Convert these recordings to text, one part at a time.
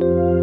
เค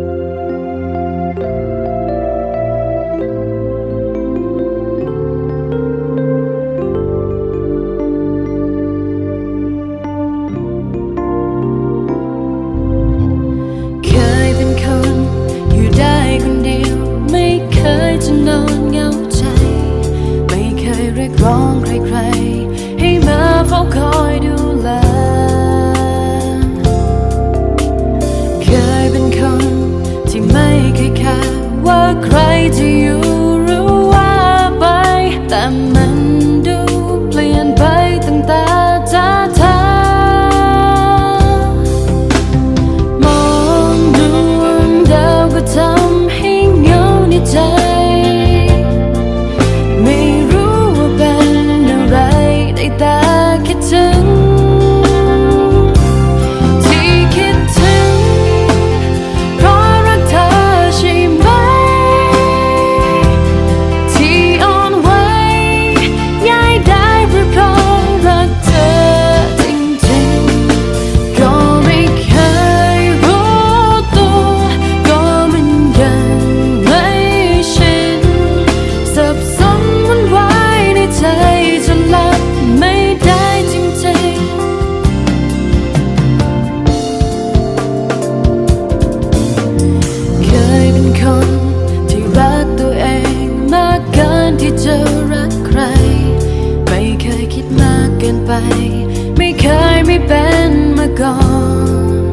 เป็นมาก่อน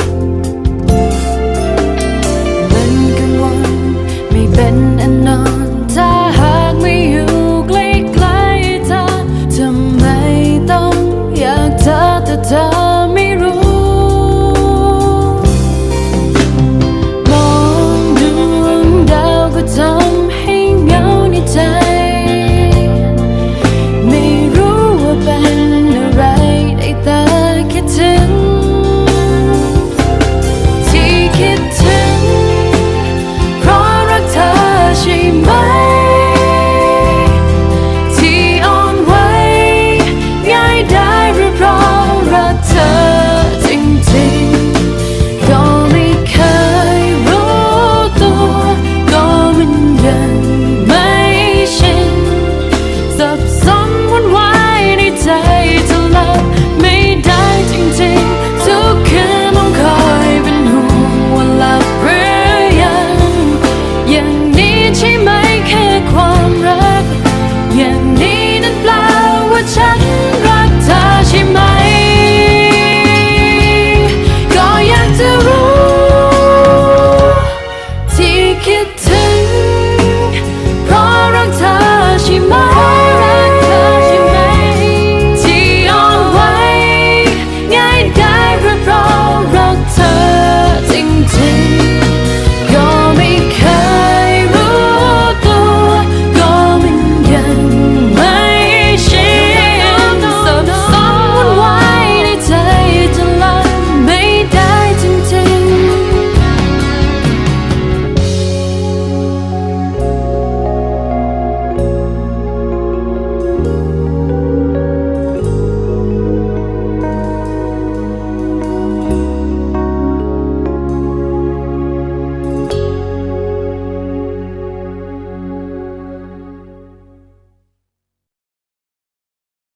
มันกังวลไม่เป็นอันนอน sing